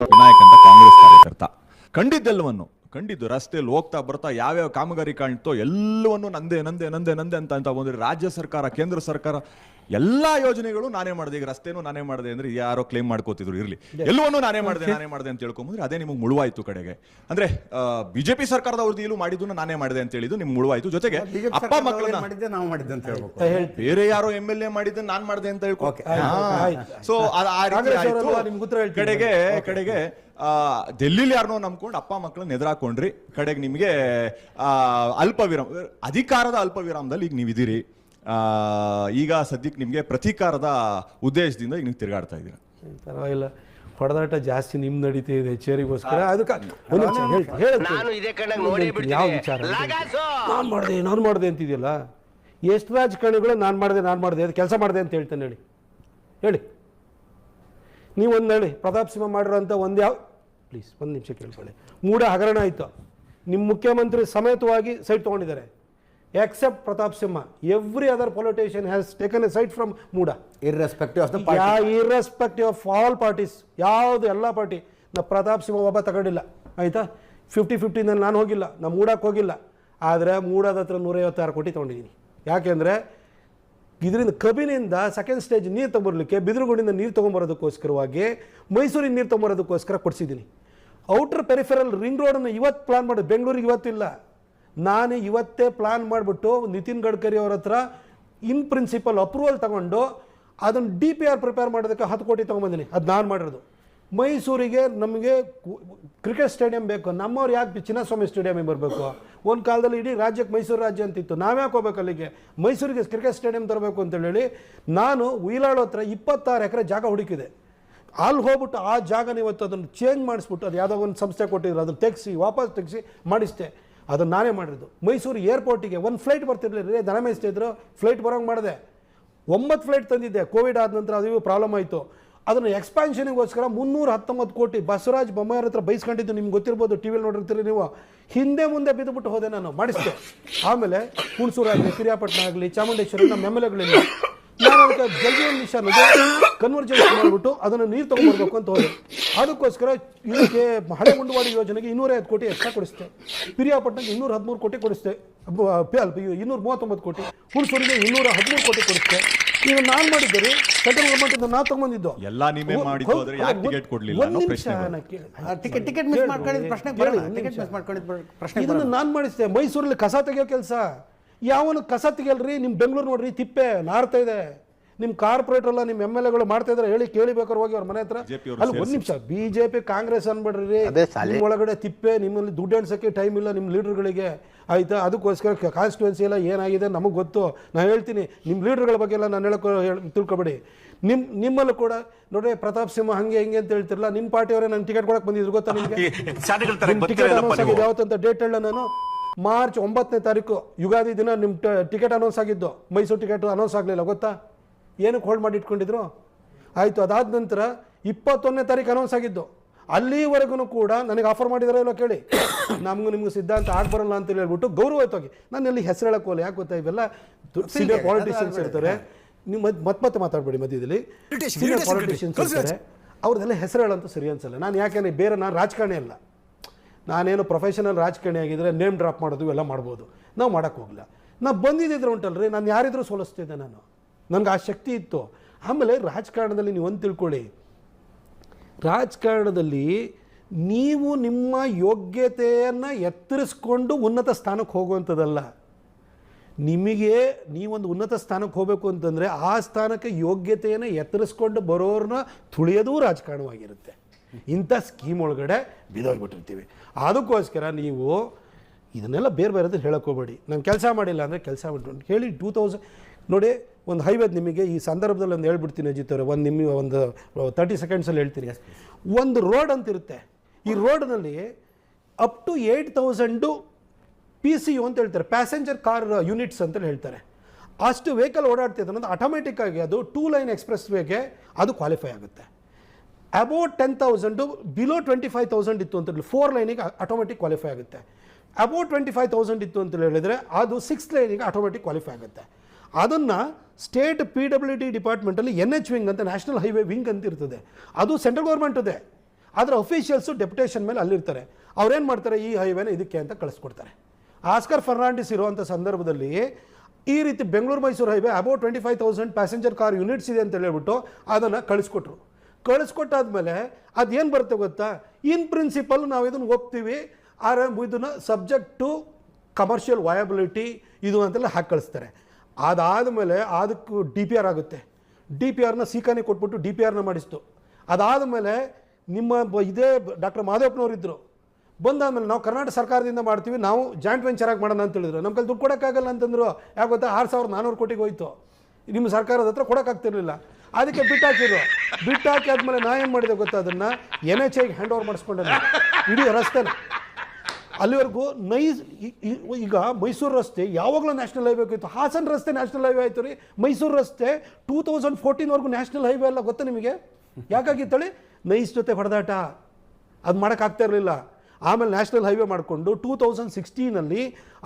ವಿನಾಯಕ್ ಅಂತ ಕಾಂಗ್ರೆಸ್ ಕಾರ್ಯಕರ್ತ. ಕಂಡಿದ್ದೆಲ್ಲವನ್ನು, ಕಂಡಿದ್ದು ರಸ್ತೆಯಲ್ಲಿ ಹೋಗ್ತಾ ಬರ್ತಾ ಯಾವ್ಯಾವ ಕಾಮಗಾರಿ ಕಾಣ್ತೋ ಎಲ್ಲವನ್ನು ನಂದೇ ನಂದೇ ನಂದೇ ನಂದೇ ಅಂತ ಅಂತ ಬಂದ್ರೆ ರಾಜ್ಯ ಸರ್ಕಾರ, ಕೇಂದ್ರ ಸರ್ಕಾರ ಎಲ್ಲಾ ಯೋಜನೆಗಳು ನಾನೇ ಮಾಡಿದೆ. ಈಗ ರಸ್ತೆನೂ ನಾನೇ ಮಾಡಿದೆ ಅಂದ್ರೆ ಯಾರೋ ಕ್ಲೇಮ್ ಮಾಡ್ಕೋತಿದ್ರು ಇರ್ಲಿ. ಎಲ್ಲವನ್ನೂ ನಾನೇ ಮಾಡಿದೆ ನಾನೇ ಮಾಡಿದೆ ಅಂತ ಹೇಳ್ಕೊಂಬಂದ್ರೆ ಅದೇ ನಿಮಗೆ ಮುಳುವಾಯಿತು ಕಡೆಗೆ. ಅಂದ್ರೆ ಬಿಜೆಪಿ ಸರ್ಕಾರದ ಅವಧಿಯಲ್ಲೂ ಮಾಡಿದ್ದು ನಾನೇ ಮಾಡಿದೆ ಅಂತ ಹೇಳಿದ್ದು ನಿಮ್ಗೆ ಮುಳುವಾಯ್ತು. ಜೊತೆಗೆ ಅಪ್ಪ ಮಕ್ಕಳನ್ನ ಮಾಡಿದ್ದೆ ನಾವು ಮಾಡಿದ್ದೆ ಅಂತ ಹೇಳ್ಬೇಕು. ಬೇರೆ ಯಾರೋ ಎಂ ಎಲ್ ಎ ಮಾಡಿದ್ದು ನಾನ್ ಮಾಡಿದೆ ಅಂತ ಹೇಳ್ಕೊ Okay. ಸೊ ಆ ರೀತಿ ಆಯ್ತು. ಕಡೆಗೆ ಕಡೆಗೆ ಆ, ಡೆಲ್ಲಿಲಿ ಯಾರನ್ನೋ ನಂಬ್ಕೊಂಡು ಅಪ್ಪ ಮಕ್ಕಳನ್ನ ಎದುರಾಕೊಂಡ್ರಿ. ಕಡೆಗೆ ನಿಮಗೆ ಆ, ಅಲ್ಪ ವಿರಾಮ ಅಧಿಕಾರದ ಅಲ್ಪ ವಿರಾಮದಲ್ಲಿ ಈಗ ನೀವಿದ್ದೀರಿ. ಈಗ ಸದ್ಯಕ್ಕೆ ನಿಮಗೆ ಪ್ರತೀಕಾರದ ಉದ್ದೇಶದಿಂದ ಈಗ ನೀವು ತಿರುಗಾಡ್ತಾ ಇದ್ದೀರಾ? ಪರವಾಗಿಲ್ಲ. ಹೊಡೆದಾಟ ಜಾಸ್ತಿ ನಿಮ್ ನಡೀತಾ ಇದೆ ಚೇರಿಗೋಸ್ಕರ. ಅದಕ್ಕೆ ಯಾವ ಬಿಡ್ತೀನಿ. ವಿಚಾರ! ನಾನ್ ಮಾಡಿದೆ ನಾನು ಮಾಡಿದೆ ಅಂತಿದೆಯಲ್ಲ? ಎಷ್ಟು ರಾಜಕಾರಣಿಗಳು ನಾನು ಮಾಡಿದೆ ನಾನು ಮಾಡಿದೆ ಅದು ಕೆಲಸ ಮಾಡಿದೆ ಅಂತ ಹೇಳ್ತೇನೆ ಹೇಳಿ. ಹೇಳಿ. ನೀವು ಒಂದು ಹೇಳಿ ಪ್ರತಾಪ್ ಸಿಂಹ ಮಾಡಿರೋಂಥ ಒಂದು ಯಾವ ಪ್ಲೀಸ್ ಒಂದು ನಿಮಿಷ ಕೇಳ್ಕೊಳ್ಳಿ ಮೂಡ ಹಗರಣ ಆಯಿತು. ನಿಮ್ಮ ಮುಖ್ಯಮಂತ್ರಿ ಸಮೇತವಾಗಿ site ತೊಗೊಂಡಿದ್ದಾರೆ. Except Pratap Simha every other politician has taken a site from MUDA irrespective of the yeah irrespective of all parties ಯಾವುದು ಎಲ್ಲ ಪಾರ್ಟಿ ನಾ ಪ್ರತಾಪ್ ಸಿಂಹ ಒಬ್ಬ ತಗೊಂಡಿಲ್ಲ. ಆಯಿತಾ? ಫಿಫ್ಟಿ ಫಿಫ್ಟಿನಲ್ಲಿ ನಾನು ಹೋಗಿಲ್ಲ ನಾ ಮೂಡಕ್ಕೆ ಹೋಗಿಲ್ಲ. ಆದರೆ ಮೂಡದ ಹತ್ರ ನೂರೈವತ್ತಾರು ಕೋಟಿ ತೊಗೊಂಡಿದ್ದೀನಿ. ಯಾಕೆಂದರೆ ಇದರಿಂದ ಕಬಿನಿಂದ ಸೆಕೆಂಡ್ ಸ್ಟೇಜ್ ನೀರು ತೊಗೊಬರ್ಲಿಕ್ಕೆ ಬಿದಿರುಗುಡಿಂದ ನೀರು ತೊಗೊಂಬರೋದಕ್ಕೋಸ್ಕರವಾಗಿ ಮೈಸೂರಿಗೆ ನೀರು ತೊಗೊಂಬರೋದಕ್ಕೋಸ್ಕರ ಕೊಡಿಸಿದ್ದೀನಿ. ಔಟರ್ ಪೆರಿಫೆರಲ್ ರಿಂಗ್ ರೋಡನ್ನು ಇವತ್ತು ಪ್ಲಾನ್ ಮಾಡಿ. ಬೆಂಗಳೂರಿಗೆ ಇವತ್ತಿಲ್ಲ ನಾನು ಇವತ್ತೇ ಪ್ಲಾನ್ ಮಾಡಿಬಿಟ್ಟು ನಿತಿನ್ ಗಡ್ಕರಿ ಅವ್ರ ಹತ್ರ ಇನ್ ಪ್ರಿನ್ಸಿಪಲ್ ಅಪ್ರೂವಲ್ ತಗೊಂಡು ಅದನ್ನು ಡಿ ಪಿ ಆರ್ ಪ್ರಿಪೇರ್ ಮಾಡೋದಕ್ಕೆ ಹತ್ತು ಕೋಟಿ ತೊಗೊಂಬಂದಿನಿ. ಅದು ನಾನು ಮಾಡಿರೋದು. ಮೈಸೂರಿಗೆ ನಮಗೆ ಕ್ರಿಕೆಟ್ ಸ್ಟೇಡಿಯಂ ಬೇಕು. ನಮ್ಮವ್ರು ಯಾಕೆ ಚಿನ್ನಸ್ವಾಮಿ ಸ್ಟೇಡಿಯಮಿಗೆ ಬರಬೇಕು? ಒಂದು ಕಾಲದಲ್ಲಿ ಇಡೀ ರಾಜ್ಯಕ್ಕೆ ಮೈಸೂರು ರಾಜ್ಯ ಅಂತಿತ್ತು. ನಾವ್ಯಾಕೆ ಹೋಗ್ಬೇಕು ಅಲ್ಲಿಗೆ? ಮೈಸೂರಿಗೆ ಕ್ರಿಕೆಟ್ ಸ್ಟೇಡಿಯಂ ತರಬೇಕು ಅಂತೇಳಿ ನಾನು ಉಯಿಲಾಳ್ ಹತ್ರ ಇಪ್ಪತ್ತಾರು ಎಕರೆ ಜಾಗ ಹುಡುಕಿದೆ. ಅಲ್ಲಿ ಹೋಗ್ಬಿಟ್ಟು ಆ ಜಾಗನ ಇವತ್ತು ಅದನ್ನು ಚೇಂಜ್ ಮಾಡಿಸ್ಬಿಟ್ಟು ಅದು ಯಾವುದೋ ಒಂದು ಸಂಸ್ಥೆ ಕೊಟ್ಟಿದ್ರು. ಅದನ್ನು ತೆಗೆಸಿ, ವಾಪಸ್ ತೆಗೆಸಿ ಮಾಡಿಸ್ದೆ. ಅದನ್ನು ನಾನೇ ಮಾಡಿರೋದು. ಮೈಸೂರು ಏರ್ಪೋರ್ಟಿಗೆ ಒಂದು ಫ್ಲೈಟ್ ಬರ್ತಿರ್ಲಿಲ್ಲ. ದನ ಮೇಯಿಸ್ತಿದ್ರು ಫ್ಲೈಟ್ ಬರೋಂಗೆ ಮಾಡಿದೆ. ಒಂಬತ್ತು ಫ್ಲೈಟ್ ತಂದಿದ್ದೆ. ಕೋವಿಡ್ ಆದ ನಂತರ ಅದು ಪ್ರಾಬ್ಲಮ್ ಆಯಿತು. ಅದನ್ನು ಎಕ್ಸ್ಪಾನ್ಷನಿಗೋಸ್ಕರ ಮುನ್ನೂರ ಹತ್ತೊಂಬತ್ತು ಕೋಟಿ ಬಸವರಾಜ್ ಬೊಮ್ಮಾಯರ ಹತ್ರ ಬೈಸ್ಕೊಂಡಿದ್ದು ನಿಮ್ಗೆ ಗೊತ್ತಿರ್ಬೋದು ಟಿ ವಿಲಿ ನೋಡಿರ್ತೀರಿ ನೀವು. ಹಿಂದೆ ಮುಂದೆ ಬಿದ್ದುಬಿಟ್ಟು ಹೋದೆ ನಾನು. ಮಾಡಿಸ್ದೆ. ಆಮೇಲೆ ಹುಣಸೂರು ಆಗಲಿ, ಪಿರಿಯಾಪಟ್ಟಣ ಆಗಲಿ, ಚಾಮುಂಡೇಶ್ವರಿ, ನಮ್ಮ ಎಂ ನಾನು ಅದಕ್ಕೆ ಜಲ್ಜೀವನ್ ಮಿಷನ್ ಕನ್ವರ್ಜೆನ್ಸ್ ಮಾಡಿಬಿಟ್ಟು ಅದನ್ನು ನೀರು ತೊಗೊಂಡ್ಬರ್ಬೇಕು ಅಂತ ಹೋದೆ. ಅದಕ್ಕೋಸ್ಕರ ಇದಕ್ಕೆ ಹಳೆ ಮುಂಡವಾಡಿ ಯೋಜನೆಗೆ ಇನ್ನೂರೈವತ್ತು ಕೋಟಿ ಎಕ್ಸ್ಟ್ರಾ ಕೊಡಿಸ್ತೆ ಪಿರಿಯಾಪಟ್ಟಣಕ್ಕೆ ಇನ್ನೂರ ಹದಿಮೂರು ಕೋಟಿ ಕೊಡಿಸ್ತೆ ಇನ್ನೂರ ಮೂವತ್ತೊಂಬತ್ತು ಕೋಟಿ. ಹುಣಸೂರಿಗೆ ಇನ್ನೂರ ಹದಿಮೂರು ಕೋಟಿ ಕೊಡಿಸ್ತೆ ಈಗ ನಾನು ಮಾಡಿದ್ದರೆ ಸೆಂಟ್ರಲ್ ಗೌರ್ಮೆಂಟ್ ನಾ ತಗೊಂಡಿದ್ದು ಎಲ್ಲಾ ನೀವೇ ಮಾಡಿದ್ದು ಆದ್ರೆ ಯಾಕೆ ಟಿಕೆಟ್ ಕೊಡ್ಲಿಲ್ಲ? ಅನ್ನೋ ಪ್ರಶ್ನೆ ಬರುತ್ತೆ. ಟಿಕೆಟ್ ಟಿಕೆಟ್ ಮಿಸ್ ಮಾಡ್ಕೊಂಡಿದ್ ಪ್ರಶ್ನೆ ಬರಲ್ಲ. ಟಿಕೆಟ್ ಮಿಸ್ ಮಾಡ್ಕೊಂಡಿದ್ ಪ್ರಶ್ನೆ ಇದನ್ನು ನಾನು ಮಾಡಿಸ್ತೆ ಮೈಸೂರಲ್ಲಿ ಕಸ ತೆಗೆಯೋ ಕೆಲಸ. ಯಾವನು ಕಸ ತೆಗಿಯಲ್ರಿ ನಿಮ್ಮ ಬೆಂಗಳೂರು ನೋಡ್ರಿ ತಿಪ್ಪೆ ನಾರ್ತಾ ಇದೆ. ನಿಮ್ಮ ಕಾರ್ಪೊರೇಟರ್ ಎಲ್ಲ ನಿಮ್ಮ ಎಂ ಎಲ್ ಎಗಳು ಮಾಡ್ತಾ ಇದ್ದಾರೆ ಹೇಳಿ ಕೇಳಿಬೇಕಾದ್ರೆ ಹೋಗಿ ಅವ್ರ ಮನೆ ಹತ್ರ. ಅಲ್ಲಿ ಒಂದು ನಿಮಿಷ ಬಿಜೆಪಿ ಕಾಂಗ್ರೆಸ್ ಅನ್ಬೇಡ್ರಿ. ಅದೇ ಸಾಲೆ. ನಿಮ್ಮ ಒಳಗಡೆ ತಿಪ್ಪೆ ನಿಮ್ಮಲ್ಲಿ ದುಡ್ಡು ಎಣ್ಸೋಕ್ಕೆ ಟೈಮ್ ಇಲ್ಲ ನಿಮ್ಮ ಲೀಡರ್ಗಳಿಗೆ. ಆಯ್ತಾ? ಅದಕ್ಕೋಸ್ಕರ ಕಾನ್ಸ್ಟಿಟ್ಯೂನ್ಸಿ ಎಲ್ಲ ಏನಾಗಿದೆ ನಮಗೆ ಗೊತ್ತು. ನಾನು ಹೇಳ್ತೀನಿ ನಿಮ್ಮ ಲೀಡರ್ಗಳ ಬಗ್ಗೆ ಎಲ್ಲ ನಾನು ಹೇಳಕ್ಕೆ ಹೇಳ್- ತಿಳ್ಕೊಬೇಡಿ. ನಿಮ್ಮ ನಿಮ್ಮಲ್ಲೂ ಕೂಡ ನೋಡ್ರಿ ಪ್ರತಾಪ್ ಸಿಂಹ ಹಂಗೆ ಹಿಂಗೆ ಅಂತ ಹೇಳ್ತಿರಲ್ಲ ನಿಮ್ಮ ಪಾರ್ಟಿಯವರೇ ನಂಗೆ ಟಿಕೆಟ್ ಕೊಡಕ್ಕೆ ಬಂದಿದ್ರು ಗೊತ್ತಾ ನಿಮಗೆ? ಟಿಕೆಟ್ ಯಾವತ್ತಂತ ಡೇಟ್ ಹೇಳ ನಾನು? ಮಾರ್ಚ್ ಒಂಬತ್ತನೇ ತಾರೀಕು ಯುಗಾದಿ ದಿನ ನಿಮ್ಮ ಟಿಕೆಟ್ ಅನೌನ್ಸ್ ಆಗಿದ್ದು. ಮೈಸೂರು ಟಿಕೆಟ್ ಅನೌನ್ಸ್ ಆಗಲಿಲ್ಲ ಗೊತ್ತಾ? ಏನಕ್ಕೆ ಹೋಲ್ಡ್ ಮಾಡಿ ಇಟ್ಕೊಂಡಿದ್ರು ಆಯಿತು ಅದಾದ ನಂತರ ಇಪ್ಪತ್ತೊಂದನೇ ತಾರೀಕು ಅನೌನ್ಸ್ ಆಗಿದ್ದು. ಅಲ್ಲಿವರೆಗೂ ಕೂಡ ನನಗೆ ಆಫರ್ ಮಾಡಿದಾರೋ ಇಲ್ಲೋ ಕೇಳಿ. ನಮಗೂ ನಿಮ್ಗೆ ಸಿದ್ಧಾಂತ ಆಗ ಬರಲ್ಲ ಅಂತ ಹೇಳ್ಬಿಟ್ಟು ಗೌರವ ನಾನು ಎಲ್ಲಿ ಹೆಸರು ಹೇಳಕ್ ಹೋಗಲ್ಲ ಯಾಕೆ ಗೊತ್ತಾ? ಇವೆಲ್ಲ ಸೀನಿಯರ್ ಪಾಲಿಟಿಷಿಯನ್ಸ್ ಇರ್ತಾರೆ. ನೀವು ಮತ್ ಮತ್ತೆ ಮತ್ತೆ ಮಾತಾಡಬೇಡಿ ಮಧ್ಯದಲ್ಲಿ. ಸೀನಿಯರ್ ಪಾಲಿಟಿಷಿಯನ್ಸ್ ಇರ್ತಾರೆ. ಅವ್ರದ್ದೆಲ್ಲ ಹೆಸರು ಹೇಳಂತೂ ಸರಿ ಅನ್ಸಲ್ಲ. ನಾನು ಯಾಕೆಂದರೆ ಬೇರೆ ನಾನು ರಾಜಕಾರಣಿ ಅಲ್ಲ. ನಾನೇನು ಪ್ರೊಫೆಷನಲ್ ರಾಜಕಾರಣಿ ಆಗಿದ್ದರೆ ನೇಮ್ ಡ್ರಾಪ್ ಮಾಡೋದು ಇವೆಲ್ಲ ಮಾಡ್ಬೋದು. ನಾವು ಮಾಡೋಕ್ಕೆ ಹೋಗಲ್ಲ ನಾವು ಬಂದಿದ್ದಿದ್ರೆ ಉಂಟಲ್ರಿ, ನಾನು ಯಾರಿದ್ರೂ ಸೋಲಿಸ್ತಿದ್ದೆ ನಾನು. ನನಗೆ ಆ ಶಕ್ತಿ ಇತ್ತು. ಆಮೇಲೆ ರಾಜಕಾರಣದಲ್ಲಿ ನೀವು ಒಂದು ತಿಳ್ಕೊಳ್ಳಿ. ರಾಜಕಾರಣದಲ್ಲಿ ನೀವು ನಿಮ್ಮ ಯೋಗ್ಯತೆಯನ್ನು ಎತ್ತರಿಸ್ಕೊಂಡು ಉನ್ನತ ಸ್ಥಾನಕ್ಕೆ ಹೋಗುವಂಥದ್ದಲ್ಲ. ನಿಮಗೆ ನೀವೊಂದು ಉನ್ನತ ಸ್ಥಾನಕ್ಕೆ ಹೋಗಬೇಕು ಅಂತಂದರೆ ಆ ಸ್ಥಾನಕ್ಕೆ ಯೋಗ್ಯತೆಯನ್ನು ಎತ್ತರಿಸ್ಕೊಂಡು ಬರೋರನ್ನ ತುಳಿಯೋದೂ ರಾಜಕಾರಣವಾಗಿರುತ್ತೆ. ಇಂಥ ಸ್ಕೀಮ್ ಒಳಗಡೆ ಬಿದ್ದೋಗ್ಬಿಟ್ಟಿರ್ತೀವಿ. ಅದಕ್ಕೋಸ್ಕರ ನೀವು ಇದನ್ನೆಲ್ಲ ಬೇರೆ ಬೇರೆದು ಹೋಗಬೇಡಿ. ನಾನು ಕೆಲಸ ಮಾಡಿಲ್ಲ ಅಂದರೆ ಕೆಲಸ ಬಿಟ್ಟು ಹೇಳಿ ಟೂ ತೌಸಂಡ್ ನೋಡಿ, ಒಂದು ಹೈವೇದ್ ನಿಮಗೆ ಈ ಸಂದರ್ಭದಲ್ಲಿ ಒಂದು ಹೇಳ್ಬಿಡ್ತೀನಿ ಅಜಿತ್ ಅವರೇ. ಒಂದು ನಿಮ್ಮ, ಒಂದು ತರ್ಟಿ ಸೆಕೆಂಡ್ಸಲ್ಲಿ ಹೇಳ್ತೀನಿ. ಒಂದು ರೋಡ್ ಅಂತ ಇರುತ್ತೆ ಈ ರೋಡ್ನಲ್ಲಿ up to eight thousand P C U ಅಂತ ಹೇಳ್ತಾರೆ. ಪ್ಯಾಸೆಂಜರ್ ಕಾರ್ ಯೂನಿಟ್ಸ್ ಅಂತ ಹೇಳ್ತಾರೆ. ಅಷ್ಟು ವೆಹಿಕಲ್ ಓಡಾಡ್ತಿದೆ ಅನ್ನೋದು ಆಟೋಮೆಟಿಕ್ಕಾಗಿ ಅದು ಟೂ ಲೈನ್ ಎಕ್ಸ್ಪ್ರೆಸ್ ವೇಗೆ ಅದು ಕ್ವಾಲಿಫೈ ಆಗುತ್ತೆ. About ten thousand below twenty five thousand ಇತ್ತು ಅಂತ ಹೇಳಿ ಫೋರ್ ಲೈನಿಗೆ ಆಟೋಮೆಟಿಕ್ ಕ್ವಾಲಿಫೈ ಆಗುತ್ತೆ. ಅಬೌಟ್ ಟ್ವೆಂಟಿ ಫೈವ್ ತೌಸಂಡ್ ಇತ್ತು ಅಂತ ಹೇಳಿದರೆ ಅದು ಸಿಕ್ಸ್ ಲೈನಿಗೆ ಆಟೋಮೆಟಿಕ್ ಕ್ವಾಲಿಫೈ ಆಗುತ್ತೆ. ಅದನ್ನು ಸ್ಟೇಟ್ ಪಿ ಡಬ್ಲ್ಯೂ ಡಿ ಡಿಪಾರ್ಟ್ಮೆಂಟಲ್ಲಿ ಎನ್ ಎಚ್ ವಿಂಗ್ ಅಂತ ನ್ಯಾಷನಲ್ ಹೈವೇ ವಿಂಗ್ ಅಂತ ಇರ್ತದೆ. ಅದು ಸೆಂಟ್ರಲ್ ಗೌರ್ಮೆಂಟ್ ಇದೆ ಆದರೆ ಅಫಿಷಿಯಲ್ಸು ಡೆಪ್ಯುಟೇಷನ್ ಮೇಲೆ ಅಲ್ಲಿರ್ತಾರೆ. ಅವ್ರೇನು ಮಾಡ್ತಾರೆ? ಈ ಹೈವೇನ ಇದಕ್ಕೆ ಅಂತ ಕಳಿಸ್ಕೊಡ್ತಾರೆ. ಆಸ್ಕರ್ ಫರ್ನಾಂಡಿಸ್ ಇರುವಂಥ ಸಂದರ್ಭದಲ್ಲಿ ಈ ರೀತಿ Bengaluru Mysuru highway about twenty five thousand passenger car units ಇದೆ ಅಂತ ಹೇಳ್ಬಿಟ್ಟು ಅದನ್ನು ಕಳಿಸ್ಕೊಟ್ರು. ಕಳಿಸ್ಕೊಟ್ಟಾದ್ಮೇಲೆ ಅದೇನು ಬರುತ್ತೆ ಗೊತ್ತಾ? ಇನ್ ಪ್ರಿನ್ಸಿಪಲ್ ನಾವು ಇದನ್ನು ಒಪ್ತೀವಿ. ಆದರೆ ಇದನ್ನು ಸಬ್ಜೆಕ್ಟ್ ಟು ಕಮರ್ಷಿಯಲ್ ವಯಬಿಲಿಟಿ ಇದು ಅಂತೆಲ್ಲ ಹಾಕಿ ಕಳಿಸ್ತಾರೆ. ಅದಾದಮೇಲೆ ಅದಕ್ಕೂ ಡಿ ಪಿ ಆರ್ ಆಗುತ್ತೆ. ಡಿ ಪಿ ಆರ್ನ ಸೀಕಾನಿ ಕೊಟ್ಬಿಟ್ಟು ಡಿ ಪಿ ಆರ್ನ ಮಾಡಿಸ್ತು. ಅದಾದಮೇಲೆ ನಿಮ್ಮ ಇದೇ ಡಾಕ್ಟರ್ ಮಾದೇವಪ್ಪನವ್ರು ಇದ್ದರು ಬಂದಾದಮೇಲೆ ನಾವು ಕರ್ನಾಟಕ ಸರ್ಕಾರದಿಂದ ಮಾಡ್ತೀವಿ, ನಾವು ಜಾಯಿಂಟ್ ವೆಂಚರ್ ಆಗಿ ಮಾಡೋಣ ಅಂತ ಹೇಳಿದ್ರು ನಮ್ಮ ಕೈಲಿ ದುಡ್ಡು ಕೊಡೋಕ್ಕಾಗಲ್ಲ ಅಂತಂದ್ರು, ಯಾಕೆ ಗೊತ್ತಾ? ಆರು ಸಾವಿರದ ನಾನ್ನೂರು ಕೋಟಿಗೆ ಹೋಯ್ತು. ನಿಮ್ಮ ಸರ್ಕಾರದ ಹತ್ರ ಕೊಡೋಕ್ಕಾಗ್ತಿರ್ಲಿಲ್ಲ. ಅದಕ್ಕೆ ಬಿಟ್ಟಾಕಿದ್ರು ಬಿಟ್ಟಾಕಿ ಆದ್ಮೇಲೆ ನಾ ಏನು ಮಾಡಿದೆ ಗೊತ್ತಾ ಅದನ್ನು? ಎನ್ ಎಚ್ ಐಗೆ ಹ್ಯಾಂಡ್ ಓವರ್ ಮಾಡಿಸ್ಕೊಂಡೆ. ಇಡೀ ರಸ್ತೆ ಅಲ್ಲಿವರೆಗೂ ನೈಸ್ ಈಗ ಮೈಸೂರು ರಸ್ತೆ ಯಾವಾಗಲೂ ನ್ಯಾಷನಲ್ ಹೈವೇ ಇತ್ತು ಹಾಸನ ರಸ್ತೆ ನ್ಯಾಷನಲ್ ಹೈವೇ ಆಯ್ತು ರೀ. ಮೈಸೂರು ರಸ್ತೆ ಟೂ ತೌಸಂಡ್ ಫೋರ್ಟೀನ್ವರೆಗೂ ನ್ಯಾಷನಲ್ ಹೈವೇ ಅಲ್ಲ ಗೊತ್ತಾ ನಿಮಗೆ? ಯಾಕಾಗಿತ್ತಳಿ ನೈಸ್ ಜೊತೆ ಹೊಡೆದಾಟ. ಅದು ಮಾಡೋಕ್ಕಾಗ್ತಾ ಇರಲಿಲ್ಲ. ಆಮೇಲೆ ನ್ಯಾಷನಲ್ ಹೈವೇ ಮಾಡಿಕೊಂಡು ಟೂ ತೌಸಂಡ್ ಸಿಕ್ಸ್ಟೀನಲ್ಲಿ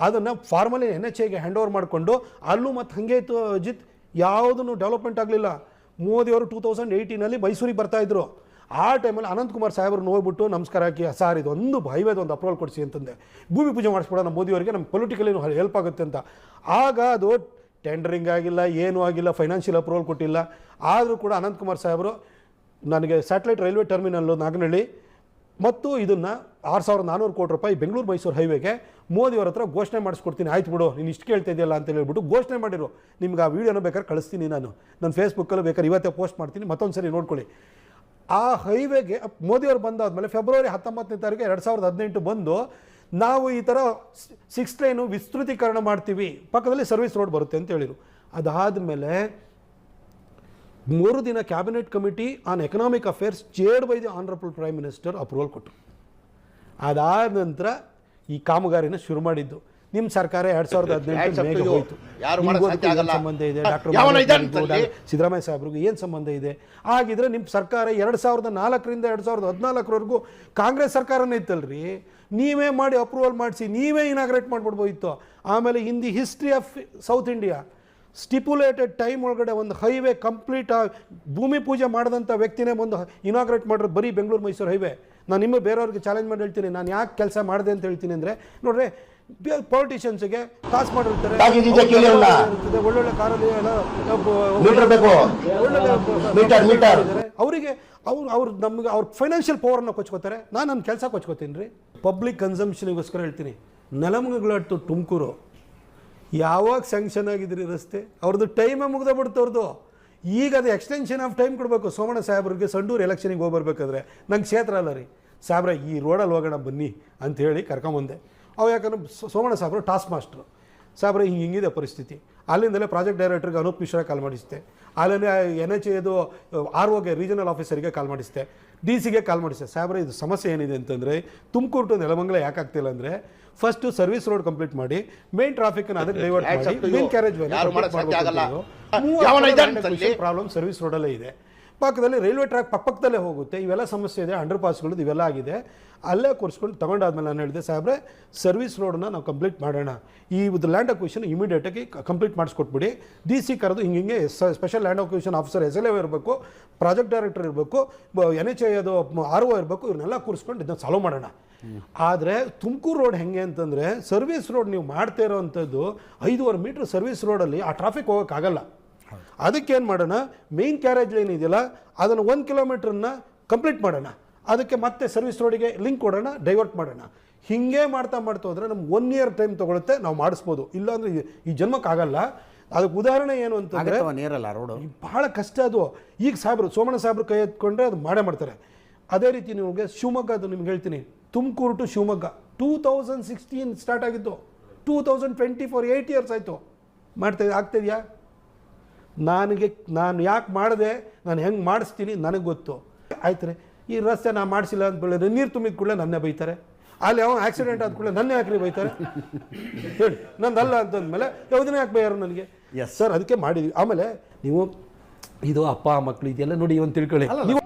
ಅದನ್ನು ಫಾರ್ಮಲಿ ಎನ್ ಎಚ್ ಐಗೆ ಹ್ಯಾಂಡ್ ಓವರ್ ಮಾಡಿಕೊಂಡು ಅಲ್ಲೂ ಮತ್ತು ಹಾಗೆ ಇತ್ತು, ಅಜಿತ್. ಯಾವುದೂ ಡೆವಲಪ್ಮೆಂಟ್ ಆಗಲಿಲ್ಲ. ಮೋದಿಯವರು ಟೂ ತೌಸಂಡ್ ಏಯ್ಟೀನಲ್ಲಿ ಮೈಸೂರಿಗೆ ಬರ್ತಾಯಿದ್ರು ಆ ಟೈಮಲ್ಲಿ ಅನಂತಕುಮಾರ್ ಸಾಹೇಬ್ರು ನೋಡ್ಬಿಟ್ಟು ನಮಸ್ಕಾರ ಹಾಕಿ ಸಾರ್ ಇದು ಒಂದು ಭಯವೇದ ಒಂದು ಅಪ್ರೂವಲ್ ಕೊಡಿಸಿ ಅಂತಂದೆ. ಭೂಮಿ ಪೂಜೆ ಮಾಡಿಸ್ಬಿಡೋಣ ಮೋದಿಯವರಿಗೆ ನಮ್ಮ ಪೊಲಿಟಿಕಲಿ ಹೆಲ್ಪ್ ಆಗುತ್ತೆ ಅಂತ. ಆಗ ಅದು ಟೆಂಡರಿಂಗ್ ಆಗಿಲ್ಲ, ಏನೂ ಆಗಿಲ್ಲ ಫೈನಾನ್ಷಿಯಲ್ ಅಪ್ರೂವಲ್ ಕೊಟ್ಟಿಲ್ಲ. ಆದರೂ ಕೂಡ ಅನಂತಕುಮಾರ್ ಸಾಹೇಬರು ನನಗೆ ಸ್ಯಾಟಲೈಟ್ ರೈಲ್ವೆ ಟರ್ಮಿನಲ್ಲು ನಾಗನಹಳ್ಳಿ ಮತ್ತು ಇದನ್ನು ಆರು ಸಾವಿರದ ನಾನ್ನೂರು ಕೋಟಿ ರೂಪಾಯಿ ಬೆಂಗಳೂರು ಮೈಸೂರು ಹೈವೇಗೆ ಮೋದಿಯವ್ರ ಹತ್ರ ಘೋಷಣೆ ಮಾಡಿಸ್ಕೊಡ್ತೀನಿ. ಆಯ್ತು ಬಿಡು, ನೀನು ಇಷ್ಟು ಕೇಳ್ತಾ ಇದೆಯಲ್ಲ ಅಂತ ಹೇಳ್ಬಿಟ್ಟು ಘೋಷಣೆ ಮಾಡಿರು. ನಿಮ್ಗೆ ಆ ವೀಡಿಯೋನ ಬೇಕಾದ್ರೆ ಕಳಿಸ್ತೀನಿ ನಾನು. ನನ್ನ ಫೇಸ್ಬುಕ್ಕಲ್ಲೂ ಬೇಕಾದ್ರೆ ಇವತ್ತೇ ಪೋಸ್ಟ್ ಮಾಡ್ತೀನಿ. ಮತ್ತೊಂದು ಸರಿ ನೋಡ್ಕೊಳ್ಳಿ. ಆ ಹೈವೇಗೆ ಮೋದಿಯವ್ರು ಬಂದಾದ್ಮೇಲೆ ಫೆಬ್ರವರಿ ಹತ್ತೊಂಬತ್ತನೇ ತಾರೀಕು ಎರಡು ಸಾವಿರದ ಹದಿನೆಂಟು ಬಂದು ನಾವು ಈ ಥರ ಸಿಕ್ಸ್ ಲೈನು ವಿಸ್ತೃತೀಕರಣ ಮಾಡ್ತೀವಿ. ಪಕ್ಕದಲ್ಲಿ ಸರ್ವಿಸ್ ರೋಡ್ ಬರುತ್ತೆ ಅಂತ ಹೇಳಿದರು ಅದಾದಮೇಲೆ ಮೂರು ದಿನ cabinet committee on economic affairs chaired by the honourable prime minister approval ಕೊಟ್ಟರು. ಅದಾದ ನಂತರ ಈ ಕಾಮಗಾರಿನ ಶುರು ಮಾಡಿದ್ದು. ನಿಮ್ಮ ಸರ್ಕಾರ ಎರಡ್ ಸಾವಿರದ ಹದಿನೆಂಟು ಆಗಲ್ಲ. ಸಂಬಂಧ ಇದೆ? ಡಾಕ್ಟರ್? ಸಿದ್ದರಾಮಯ್ಯ ಸಾಹೇಬ್ರಿಗೂ ಏನು ಸಂಬಂಧ ಇದೆ? ಆಗಿದ್ರೆ ನಿಮ್ಮ ಸರ್ಕಾರ ಎರಡು ಸಾವಿರದ ನಾಲ್ಕರಿಂದ ಎರಡು ಸಾವಿರದ ಹದಿನಾಲ್ಕರವರೆಗೂ ಕಾಂಗ್ರೆಸ್ ಸರ್ಕಾರನೇ ಇತ್ತಲ್ರಿ? ನೀವೇ ಮಾಡಿ ಅಪ್ರೂವಲ್ ಮಾಡಿಸಿ ನೀವೇ ಇನಾಗ್ರೇಟ್ ಮಾಡ್ಬಿಡ್ಬೋದಿತ್ತು ಆಮೇಲೆ in the history of South India stipulated time ಒಳಗಡೆ ಒಂದು ಹೈವೇ ಕಂಪ್ಲೀಟ್ ಭೂಮಿ ಪೂಜೆ ಮಾಡಿದಂಥ ವ್ಯಕ್ತಿನೇ ಒಂದು ಇನಾಗ್ರೇಟ್ ಮಾಡಿರೋದು ಬರೀ ಬೆಂಗಳೂರು ಮೈಸೂರು ಹೈವೇ. ನಾನು ನಿಮ್ಮ ಬೇರೆಯವ್ರಿಗೆ ಚಾಲೆಂಜ್ ಮಾಡಿ ಹೇಳ್ತೀನಿ. ನಾನು ಯಾಕೆ ಕೆಲಸ ಮಾಡಿದೆ ಅಂತ ಹೇಳ್ತೀನಿ ಅಂದರೆ ನೋಡ್ರಿ ಪೊಲಿಟಿಷಿಯನ್ಸ್ಗೆ ಕಾಸ್ ಮಾಡಿರ್ತಾರೆ. ಒಳ್ಳೊಳ್ಳೆ ಕಾರಲ್ಲಿ ಅವರಿಗೆ ಅವ್ರು ಅವ್ರು ನಮ್ಗೆ ಅವ್ರ ಫೈನಾನ್ಷಿಯಲ್ ಪವರ್ನ ಕೊಚ್ಕೋತಾರೆ. ನಾನು ನನ್ನ ಕೆಲಸ ಕೊಚ್ಕೋತೀನಿ ರೀ. ಪಬ್ಲಿಕ್ ಕನ್ಸಂಪ್ಷನಿಗೋಸ್ಕರ ಹೇಳ್ತೀನಿ. ನೆಲಮಂಗಲ ಟು ತುಮಕೂರು. ಯಾವಾಗ ಸ್ಯಾಂಕ್ಷನ್ ಆಗಿದ್ರಿ ರಸ್ತೆ? ಅವ್ರದ್ದು ಟೈಮೇ ಮುಗ್ದ ಬಿಡ್ತು ಅವ್ರದ್ದು ಈಗ ಅದು ಎಕ್ಸ್ಟೆನ್ಷನ್ ಆಫ್ ಟೈಮ್ ಕೊಡಬೇಕು. ಸೋಮಣ್ಣ ಸಾಹೇಬ್ರಿಗೆ ಸಂಡೂರು ಎಲೆಕ್ಷನಿಗೆ ಹೋಗಿ ಬರ್ಬೇಕಾದ್ರೆ ನಂಗೆ ಕ್ಷೇತ್ರ ಅಲ್ಲ ರೀ. ಸಾಹೇಬ್ರ, ಈ ರೋಡಲ್ಲಿ ಹೋಗೋಣ ಬನ್ನಿ ಅಂತ ಹೇಳಿ ಕರ್ಕೊಂಬಂದೆ. ಅವು ಯಾಕಂದ್ರೆ ಸೋಮಣ್ಣ ಸಾಬ್ರು ಟಾಸ್ಕ್ ಮಾಸ್ಟ್ರು ಸಾಬ್ರ ಹಿಂಗೆ ಹಿಂಗಿದೆ ಪರಿಸ್ಥಿತಿ. ಅಲ್ಲಿಂದಲೇ ಪ್ರಾಜೆಕ್ಟ್ ಡೈರೆಕ್ಟರ್ಗೆ ಅನೂಪ್ ಮಿಶ್ರಾ ಕಾಲ್ ಮಾಡಿಸಿದೆ. ಅಲ್ಲೇ ಎನ್ ಎಚ್ ಎದು ಆರ್ ಒಗೆ ರೀಜನಲ್ ಆಫೀಸರಿಗೆ ಕಾಲ್ ಮಾಡಿಸ್ತೆ ಡಿ ಸಿಗೆ ಕಾಲ್ ಸರ್ ಸಾಹೇಬ್ರೆ ಇದು ಸಮಸ್ಯೆ ಏನಿದೆ ಅಂತಂದರೆ ತುಮಕೂರು ಟು ನೆಲಮಂಗಲ ಯಾಕೆ ಆಗ್ತಿಲ್ಲ ಅಂದರೆ ಫಸ್ಟು ಸರ್ವಿಸ್ ರೋಡ್ ಕಂಪ್ಲೀಟ್ ಮಾಡಿ ಮೇನ್ ಟ್ರಾಫಿಕ್ ಅದಕ್ಕೆ ಡೈವರ್ಟ್ ಮಾಡಿ. Main carriage? ಪ್ರಾಬ್ಲಮ್ ಸರ್ವಿಸ್ ರೋಡಲ್ಲೇ ಇದೆ ಪಕ್ಕದಲ್ಲಿ ರೈಲ್ವೆ ಟ್ರ್ಯಾಕ್ ಪಕ್ಕದಲ್ಲೇ ಹೋಗುತ್ತೆ. ಇವೆಲ್ಲ ಸಮಸ್ಯೆ ಇದೆ, ಅಂಡರ್ ಪಾಸ್ಗಳು ಇವೆಲ್ಲ ಆಗಿದೆ. ಅಲ್ಲೇ ಕೂರಿಸ್ಕೊಂಡು ತೊಗೊಂಡಾದ್ಮೇಲೆ ನಾನು ಹೇಳಿದೆ, ಸಾಹೇಬ್ರೆ, ಸರ್ವಿಸ್ ರೋಡನ್ನ ನಾವು ಕಂಪ್ಲೀಟ್ ಮಾಡೋಣ. ಈ ಇದು ಲ್ಯಾಂಡ್ ಅಕ್ವಿಷನ್ ಇಮಿಡಿಯೇಟಾಗಿ ಕಂಪ್ಲೀಟ್ ಮಾಡಿಸ್ಕೊಟ್ಬಿಡಿ. ಡಿ ಸಿ ಕರೆದು ಹಿಂಗೆ ಹಿಂಗೆ special land acquisition officer S L A ಇರಬೇಕು ಪ್ರಾಜೆಕ್ಟ್ ಡೈರೆಕ್ಟರ್ ಇರಬೇಕು ಎನ್ ಎಚ್ ಐ ಅದು ಆರ್ ಒ ಇರಬೇಕು, ಇವ್ರನ್ನೆಲ್ಲ ಕೂರಿಸ್ಕೊಂಡು ಇದನ್ನ ಸಾಲ್ವ್ ಮಾಡೋಣ. ಆದರೆ ತುಮಕೂರು ರೋಡ್ ಹೆಂಗೆ ಅಂತಂದರೆ, ಸರ್ವಿಸ್ ರೋಡ್ ನೀವು ಮಾಡ್ತಾ ಇರೋವಂಥದ್ದು ಐದೂವರೆ ಮೀಟ್ರ್ ಸರ್ವಿಸ್ ರೋಡಲ್ಲಿ ಆ ಟ್ರಾಫಿಕ್ ಹೋಗೋಕ್ಕಾಗಲ್ಲ. ಅದಕ್ಕೇನು ಮಾಡೋಣ? ಮೇನ್ ಕ್ಯಾರೇಜ್ ಲೈನ್ ಇದೆಯಲ್ಲ ಅದನ್ನು ಒಂದು ಕಿಲೋಮೀಟ್ರನ್ನ ಕಂಪ್ಲೀಟ್ ಮಾಡೋಣ. ಅದಕ್ಕೆ ಮತ್ತೆ ಸರ್ವಿಸ್ ರೋಡಿಗೆ ಲಿಂಕ್ ಕೊಡೋಣ ಡೈವರ್ಟ್ ಮಾಡೋಣ. ಹಿಂಗೆ ಮಾಡ್ತಾ ಮಾಡ್ತಾ ಹೋದರೆ ನಮ್ಗೆ ಒನ್ ಇಯರ್ ಟೈಮ್ ತೊಗೊಳುತ್ತೆ ನಾವು ಮಾಡಿಸ್ಬೋದು. ಇಲ್ಲಾಂದರೆ ಈ- ಜನ್ಮಕ್ಕಾಗಲ್ಲ ಅದಕ್ಕೆ ಉದಾಹರಣೆ ಏನು ಅಂತಂದರೆ ನೀರಲ್ಲ ರೋಡು ಭಾಳ ಕಷ್ಟ ಅದು. ಈಗ ಸಾಬ್ರು ಸೋಮಣ್ಣ ಸಾಬ್ರು ಕೈ ಎತ್ಕೊಂಡ್ರೆ ಅದು ಮಾಡೇ ಮಾಡ್ತಾರೆ. ಅದೇ ರೀತಿ ನಿಮಗೆ ಶಿವಮೊಗ್ಗ ಅದು ನಿಮ್ಗೆ ಹೇಳ್ತೀನಿ. Tumakuru to Shivamogga. Two thousand sixteen start ಆಗಿತ್ತು two thousand twenty four eight years ಆಯಿತು. ಮಾಡ್ತಾ ಆಗ್ತಿದೆಯಾ ನನಗೆ ನಾನು ಯಾಕೆ ಮಾಡಿದೆ? ನಾನು ಹೆಂಗೆ ಮಾಡಿಸ್ತೀನಿ? ನನಗೆ ಗೊತ್ತು. ಆಯ್ತು ರೀ ಈ ರಸ್ತೆ ನಾನು ಮಾಡಿಸಿಲ್ಲ ಅಂತ ಬೆಳೆದ್ರೆ ನೀರು ತುಂಬಿದ ಕೂಡಲೇ ನನ್ನೇ ಬೈತಾರೆ. ಅಲ್ಲಿ ಅವನು ಆಕ್ಸಿಡೆಂಟ್ ಆದ ಕೂಡಲೇ ನನ್ನೇ ಯಾಕ್ರಿ ಬೈತಾರೆ? ಹೇಳಿ. ನಂದಲ್ಲ ಅಂತಂದಮೇಲೆ ಯಾವುದನ್ನ ಯಾಕೆ ಬೈಯಾರು ನನಗೆ? ಎಸ್ ಸರ್ ಅದಕ್ಕೆ ಮಾಡಿದ್ವಿ. ಆಮೇಲೆ ನೀವು ಇದು ಅಪ್ಪ ಮಕ್ಕಳು ಇದೆಲ್ಲ ನೋಡಿ ಒಂದು ತಿಳ್ಕೊಳ್ಳಿ. ನೀವು